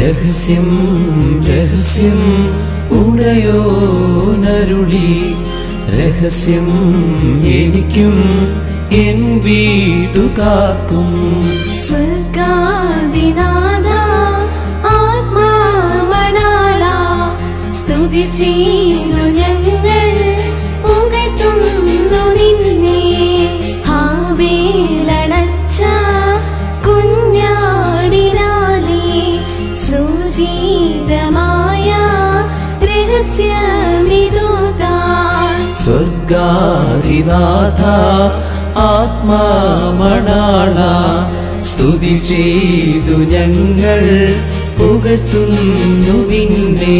രഹസ്യം രഹസ്യം ഉടയോ നരുളി രഹസ്യം എനിക്കും എൻ വീടു കാക്കും. സ്വർഗാദിനാഥ ആത്മാവണാള സ്തുതി ചെയ്തു സ്വർഗാധിനാഥ ആത്മാമണാള സ്തുതി ചെയ്തു ഞങ്ങൾ പുകഴ്ത്തുന്നു നിന്നെ.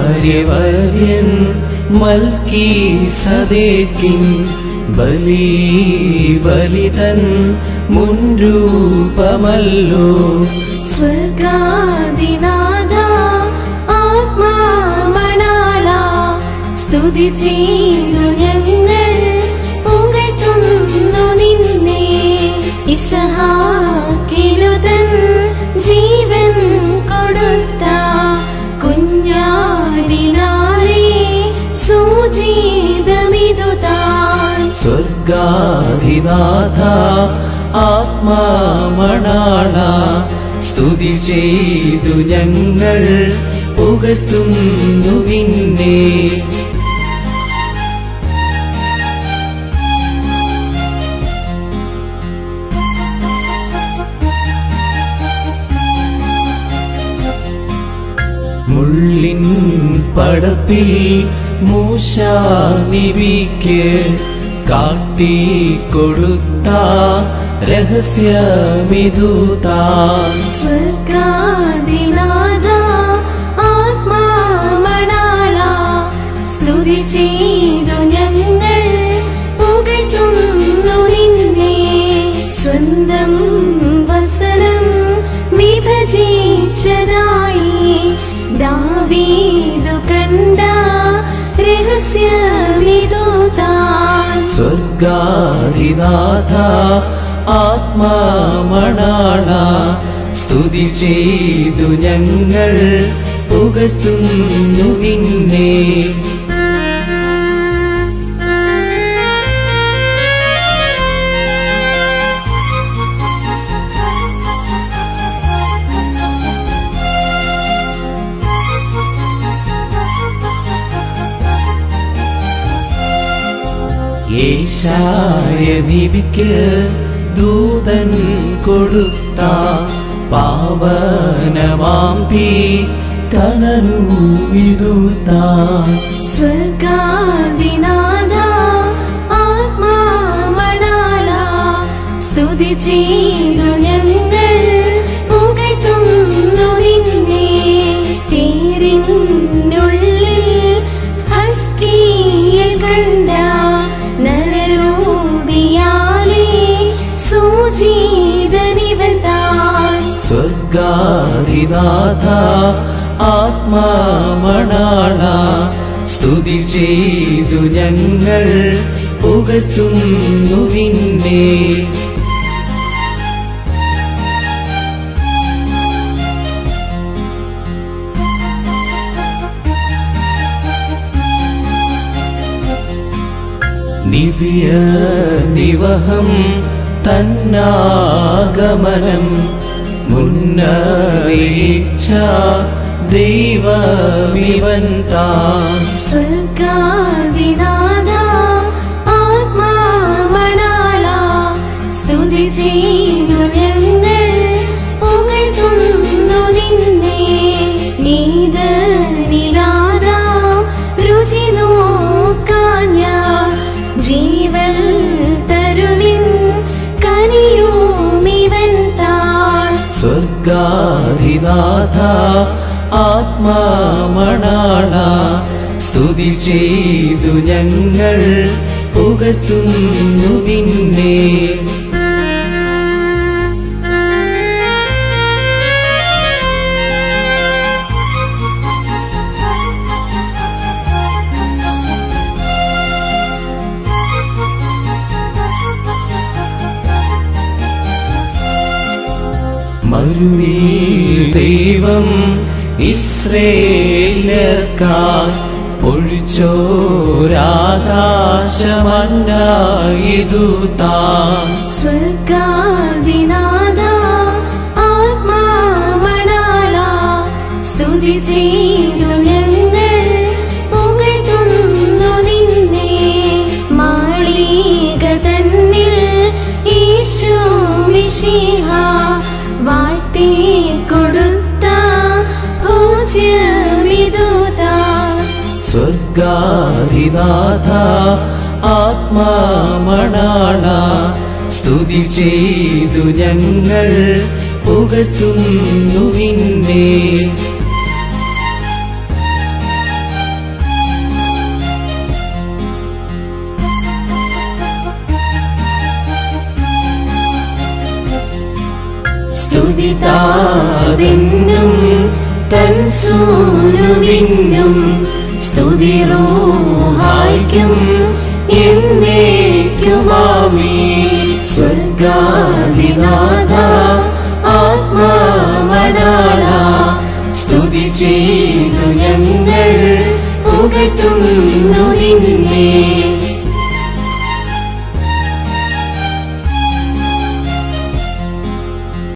ആചാര്യവര്യൻ മൽക്കി സദേക്കിൻ ബലി ബലിതൻ മുൻരൂപമല്ലോ. സ്വർഗാദിനാഥ ആത്മാമണാള സ്തുതി ചെയ്തു ഞങ്ങൾ സ്വർഗാധിനാഥ ആത്മാമണാള സ്തുതി ചെയ്തു ഞങ്ങൾ പുകഴ്ത്തുന്നു നിന്നെ. മുള്ളിൻ പടപ്പിൽ മൂശാ നിവിക്ക് കാട്ടിക്കൊടുത്ത കൊടുത്ത സ്വർഗാദിനാഥ ആത്മാമണാള സ്വന്തം വസനം വിഭജിച്ചതായി ദാവീദു കണ്ട രഹസ്യമിതുതാൻ സ്വർഗാധിനാഥ ആത്മാമണാള സ്തുതി ചെയ്തു ഞങ്ങൾ പുകഴ്ത്തുന്നു നിന്നെ. ഏശായ നിവിക്ക് ദൂതൻ കൊടുത്ത പാവനമാം തീ കനലു വിതുത്താൻ സ്വർഗാദിനാഥ സ്വർഗാധിനാഥ ആത്മാമണാള സ്തുതി ചെയ്തു ഞങ്ങൾ പുകഴ്ത്തുന്നു നിന്നെ. നിവിയ നിവഹം തന്നാഗമനം മുന്നറിയിച്ച ദൈവമിവൻ താൻ സ്വർഗാദിനാഥ ആത്മാമണാള സ്തുതി ചെയ്തു സ്വർഗാധിനാഥ ആത്മാമണാള സ്തുതി ചെയ്തു ഞങ്ങൾ പുകഴ്ത്തുന്നു നിന്നെ. മരുവിൽ ദൈവം ഇസ്രേലക്കാർ പൊഴിച്ചോരാകാശമണ്ണായതു താൻ. സ്വർഗാദിനാഥ ആത്മാവണാള സ്തുതി ചെയ്തു സ്വർഗാധിനാഥ ആത്മാമണാണ സ്തുതി ചെയ്തു ഞങ്ങൾ പുകഴ്ത്തുന്നു നിന്നെ. സ്തുതിതാതെന്നും തൻ സൂനുവിനും സ്തുതി